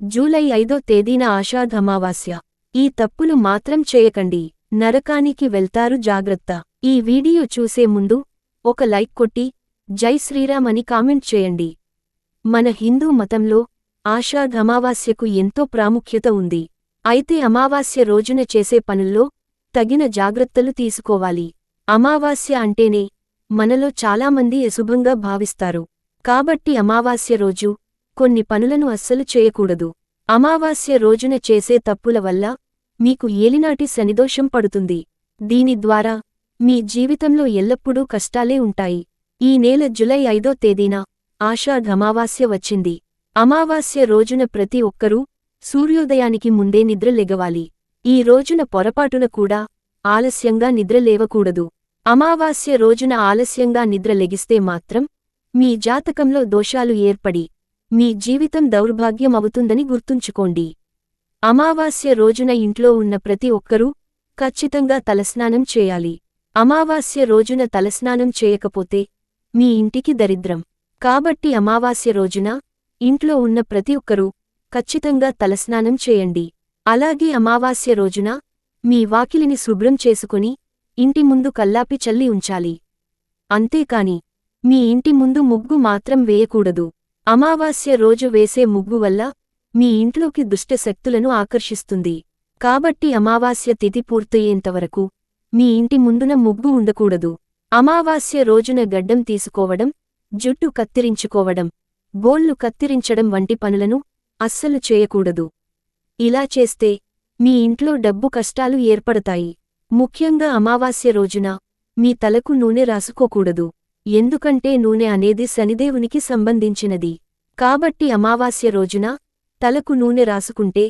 July ఐదో తేదీన ఆషాఢమావాస్య ఈ తప్పులు మాత్రం చేయకండి. నరకానికి వెళ్తారు జాగ్రత్త. ఈ వీడియో చూసే ముందు ఒక లైక్ కొట్టి జై శ్రీరామ్ అని కామెంట్ చేయండి. మన హిందూ మతంలో ఆషాఢమావాస్యకు ఎంతో ప్రాముఖ్యత ఉంది. అయితే అమావాస్య రోజున చేసే పనుల్లో తగిన జాగ్రత్తలు తీసుకోవాలి. అమావాస్య అంటేనే మనలో చాలామంది అశుభంగా భావిస్తారు. కాబట్టి అమావాస్య రోజు కొన్ని పనులను అస్సలు చేయకూడదు. అమావాస్య రోజున చేసే తప్పుల వల్ల మీకు ఏలినాటి శనిదోషం పడుతుంది. దీని ద్వారా మీ జీవితంలో ఎల్లప్పుడూ కష్టాలే ఉంటాయి. ఈ నెల జులై ఐదో తేదీన ఆషాఢమావాస్య వచ్చింది. అమావాస్య రోజున ప్రతి ఒక్కరూ సూర్యోదయానికి ముందే నిద్ర లెగవాలి. ఈ రోజున పొరపాటున కూడా ఆలస్యంగా నిద్ర లేవకూడదు. అమావాస్య రోజున ఆలస్యంగా నిద్ర లెగిస్తే మాత్రం మీ జాతకంలో దోషాలు ఏర్పడి మీ జీవితం దౌర్భాగ్యం అవుతుందని గుర్తుంచుకోండి. అమావాస్య రోజున ఇంట్లో ఉన్న ప్రతి ఒక్కరూ ఖచ్చితంగా తలస్నానం చేయాలి. అమావాస్య రోజున తలస్నానం చేయకపోతే మీ ఇంటికి దరిద్రం. కాబట్టి అమావాస్య రోజున ఇంట్లో ఉన్న ప్రతి ఒక్కరూ ఖచ్చితంగా తలస్నానం చేయండి. అలాగే అమావాస్య రోజున మీ వాకిలిని శుభ్రం చేసుకుని ఇంటి ముందు కల్లాపి చల్లి ఉంచాలి. అంతేకాని మీ ఇంటి ముందు ముగ్గు మాత్రం వేయకూడదు. అమావాస్య రోజు వేసే ముగ్గు వల్ల మీ ఇంట్లోకి దుష్టశక్తులను ఆకర్షిస్తుంది. కాబట్టి అమావాస్య తిథి పూర్తయ్యేంతవరకు మీ ఇంటి ముందున ముగ్గు ఉండకూడదు. అమావాస్య రోజున గడ్డం తీసుకోవడం జుట్టు కత్తిరించుకోవడం బోళ్ళు కత్తిరించడం వంటి పనులను అస్సలు చేయకూడదు. ఇలా చేస్తే మీ ఇంట్లో డబ్బు కష్టాలు ఏర్పడతాయి. ముఖ్యంగా అమావాస్య రోజున మీ తలకు నూనె రాసుకోకూడదు. ఎందుకంటే నూనె అనేది శనిదేవునికి సంబంధించినది. కాబట్టి అమావాస్య రోజున తలకు నూనె రాసుకుంటే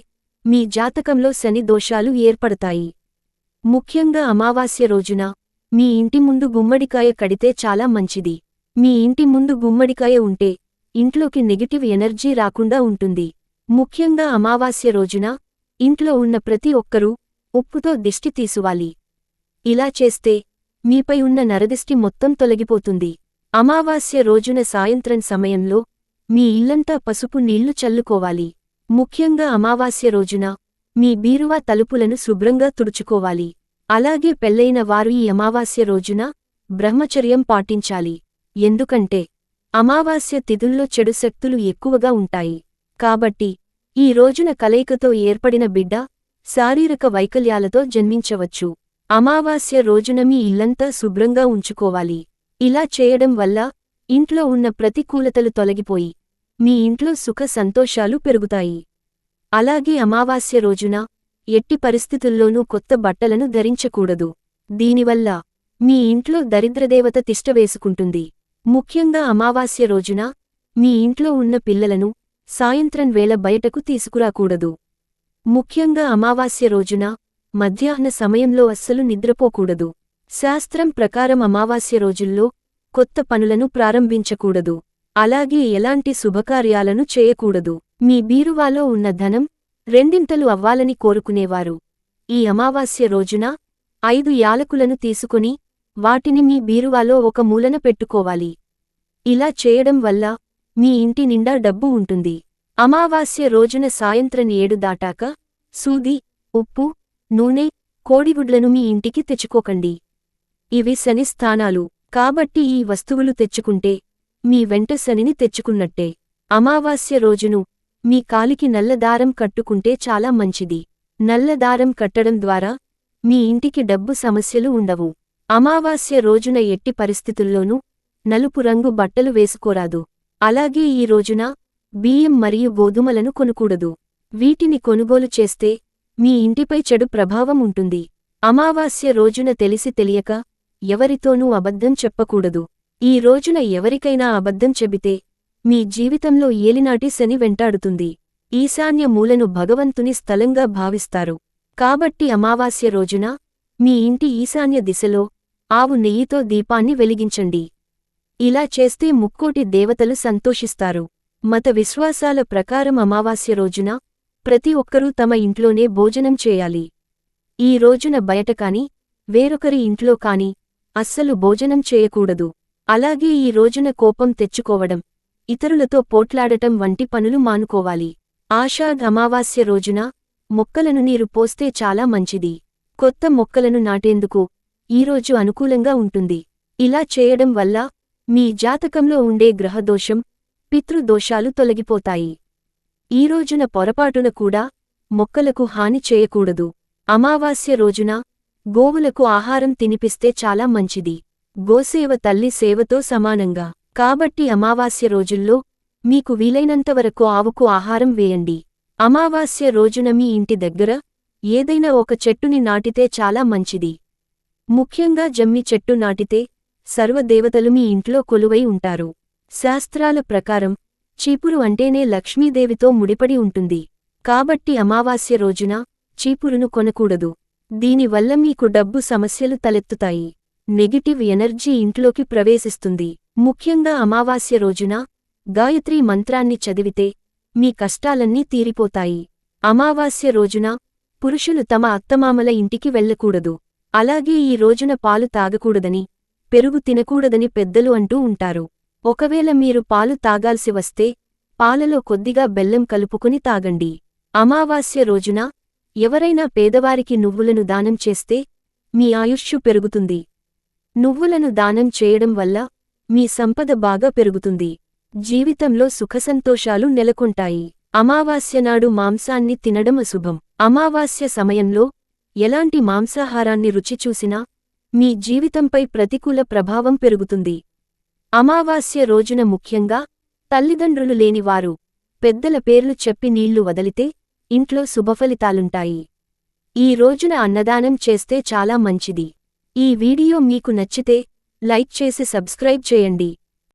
మీ జాతకంలో శని దోషాలు ఏర్పడతాయి. ముఖ్యంగా అమావాస్య రోజున మీ ఇంటి ముందు గుమ్మడికాయ కడితే చాలా మంచిది. మీ ఇంటి ముందు గుమ్మడికాయ ఉంటే ఇంట్లోకి నెగిటివ్ ఎనర్జీ రాకుండా ఉంటుంది. ముఖ్యంగా అమావాస్య రోజున ఇంట్లో ఉన్న ప్రతి ఒక్కరూ ఉప్పుతో దిష్టి తీసుకోవాలి. ఇలా చేస్తే మీపై ఉన్న నరదిష్టి మొత్తం తొలగిపోతుంది. అమావాస్య రోజున సాయంత్రం సమయంలో మీ ఇల్లంతా పసుపు నీళ్ళు చల్లుకోవాలి. ముఖ్యంగా అమావాస్య రోజున మీ బీరువా తలుపులను శుభ్రంగా తుడుచుకోవాలి. అలాగే పెళ్ళైన వారు ఈ అమావాస్య రోజున బ్రహ్మచర్యం పాటించాలి. ఎందుకంటే అమావాస్య తిథుల్లో చెడు శక్తులు ఎక్కువగా ఉంటాయి. కాబట్టి ఈ రోజున కలయికతో ఏర్పడిన బిడ్డ శారీరక వైకల్యాలతో జన్మించవచ్చు. అమావాస్య రోజున మీ ఇల్లంతా శుభ్రంగా ఉంచుకోవాలి. ఇలా చేయడం వల్ల ఇంట్లో ఉన్న ప్రతికూలతలు తొలగిపోయి మీ ఇంట్లో సుఖ సంతోషాలు పెరుగుతాయి. అలాగే అమావాస్య రోజున ఎట్టి పరిస్థితుల్లోనూ కొత్త బట్టలను ధరించకూడదు. దీనివల్ల మీ ఇంట్లో దరిద్రదేవత తిష్టవేసుకుంటుంది ముఖ్యంగా అమావాస్య రోజున మీ ఇంట్లో ఉన్న పిల్లలను సాయంత్రం వేళ బయటకు తీసుకురాకూడదు. ముఖ్యంగా అమావాస్య రోజున మధ్యాహ్న సమయంలో అస్సలు నిద్రపోకూడదు. శాస్త్రం ప్రకారం అమావాస్య రోజుల్లో కొత్త పనులను ప్రారంభించకూడదు. అలాగే ఎలాంటి శుభకార్యాలను చేయకూడదు. మీ బీరువాలో ఉన్న ధనం రెండింతలు అవ్వాలని కోరుకునేవారు. ఈ అమావాస్య రోజున ఐదు యాలకులను తీసుకుని వాటిని మీ బీరువాలో ఒక మూలన పెట్టుకోవాలి. ఇలా చేయడం వల్ల మీ ఇంటి నిండా డబ్బు ఉంటుంది. అమావాస్య రోజున సాయంత్రం ఏడు దాటాక సూది ఉప్పు నూనె కోడిగుడ్లను మీ ఇంటికి తెచ్చుకోకండి. ఇవి శని స్థానాలు కాబట్టి ఈ వస్తువులు తెచ్చుకుంటే మీ వెంట శనిని తెచ్చుకున్నట్టే. అమావాస్య రోజును మీ కాలికి నల్లదారం కట్టుకుంటే చాలా మంచిది. నల్లదారం కట్టడం ద్వారా మీ ఇంటికి డబ్బు సమస్యలు ఉండవు. అమావాస్య రోజున ఎట్టి పరిస్థితుల్లోనూ నలుపు రంగు బట్టలు వేసుకోరాదు. అలాగే ఈ రోజున బియ్యం మరియు గోధుమలను కొనుకూడదు. వీటిని కొనుగోలు చేస్తే మీ ఇంటిపై చెడు ప్రభావం ఉంటుంది. అమావాస్య రోజున తెలిసి తెలియక ఎవరితోనూ అబద్ధం చెప్పకూడదు. ఈ రోజున ఎవరికైనా అబద్ధం చెబితే మీ జీవితంలో ఏలినాటి శని వెంటాడుతుంది. ఈశాన్య మూలను భగవంతుని స్థలంగా భావిస్తారు. కాబట్టి అమావాస్య రోజున మీ ఇంటి ఈశాన్య దిశలో ఆవు నెయ్యితో దీపాన్ని వెలిగించండి. ఇలా చేస్తే ముక్కోటి దేవతలు సంతోషిస్తారు. మత విశ్వాసాల ప్రకారం అమావాస్య రోజున ప్రతి ఒక్కరూ తమ ఇంట్లోనే భోజనం చేయాలి. ఈ రోజున బయట కాని వేరొకరి ఇంట్లో కాని అస్సలు భోజనం చేయకూడదు. అలాగే ఈ రోజున కోపం తెచ్చుకోవడం ఇతరులతో పోట్లాడటం వంటి పనులు మానుకోవాలి. ఆషాఢ్ అమావాస్య రోజున మొక్కలను నీరు పోస్తే చాలా మంచిది. కొత్త మొక్కలను నాటేందుకు ఈరోజు అనుకూలంగా ఉంటుంది. ఇలా చేయడం వల్ల మీ జాతకంలో ఉండే గ్రహదోషం పితృదోషాలు తొలగిపోతాయి. ఈ రోజున పొరపాటున కూడా మొక్కలకు హాని చేయకూడదు. అమావాస్య రోజున గోవులకు ఆహారం తినిపిస్తే చాలా మంచిది. గోసేవ తల్లి సేవతో సమానంగా. కాబట్టి అమావాస్య రోజుల్లో మీకు వీలైనంతవరకు ఆవుకు ఆహారం వేయండి. అమావాస్య రోజున మీ ఇంటి దగ్గర ఏదైనా ఒక చెట్టుని నాటితే చాలా మంచిది. ముఖ్యంగా జమ్మి చెట్టు నాటితే సర్వదేవతలు మీ ఇంట్లో కొలువై ఉంటారు. శాస్త్రాల ప్రకారం చీపురు అంటేనే లక్ష్మీదేవితో ముడిపడి ఉంటుంది. కాబట్టి అమావాస్య రోజున చీపురును కొనకూడదు. దీనివల్ల మీకు డబ్బు సమస్యలు తలెత్తుతాయి. నెగిటివ్ ఎనర్జీ ఇంట్లోకి ప్రవేశిస్తుంది. ముఖ్యంగా అమావాస్య రోజున గాయత్రీ మంత్రాన్ని చదివితే మీ కష్టాలన్నీ తీరిపోతాయి. అమావాస్య రోజున పురుషులు తమ అత్తమామల ఇంటికి వెళ్ళకూడదు అలాగే ఈ రోజున పాలు తాగకూడదని పెరుగు తినకూడదని పెద్దలు అంటూ ఉంటారు. ఒకవేళ మీరు పాలు తాగాల్సి వస్తే పాలలో కొద్దిగా బెల్లం కలుపుకుని తాగండి. అమావాస్య రోజున ఎవరైనా పేదవారికి నువ్వులను దానం చేస్తే మీ ఆయుష్షు పెరుగుతుంది. నువ్వులను దానం చేయడం వల్ల మీ సంపద బాగా పెరుగుతుంది. జీవితంలో సుఖసంతోషాలు నెలకొంటాయి. అమావాస్య నాడు మాంసాన్ని తినడం అశుభం. అమావాస్య సమయంలో ఎలాంటి మాంసాహారాన్ని రుచి చూసినా మీ జీవితంపై ప్రతికూల ప్రభావం పెరుగుతుంది. అమావాస్య రోజున ముఖ్యంగా తల్లిదండ్రులు లేనివారు పెద్దల పేర్లు చెప్పి నీళ్ళు వదిలితే ఇంట్లో శుభఫలితాలుంటాయి. ఈ రోజున అన్నదానం చేస్తే చాలా మంచిది. ఈ వీడియో మీకు నచ్చితే లైక్ చేసి సబ్స్క్రైబ్ చేయండి.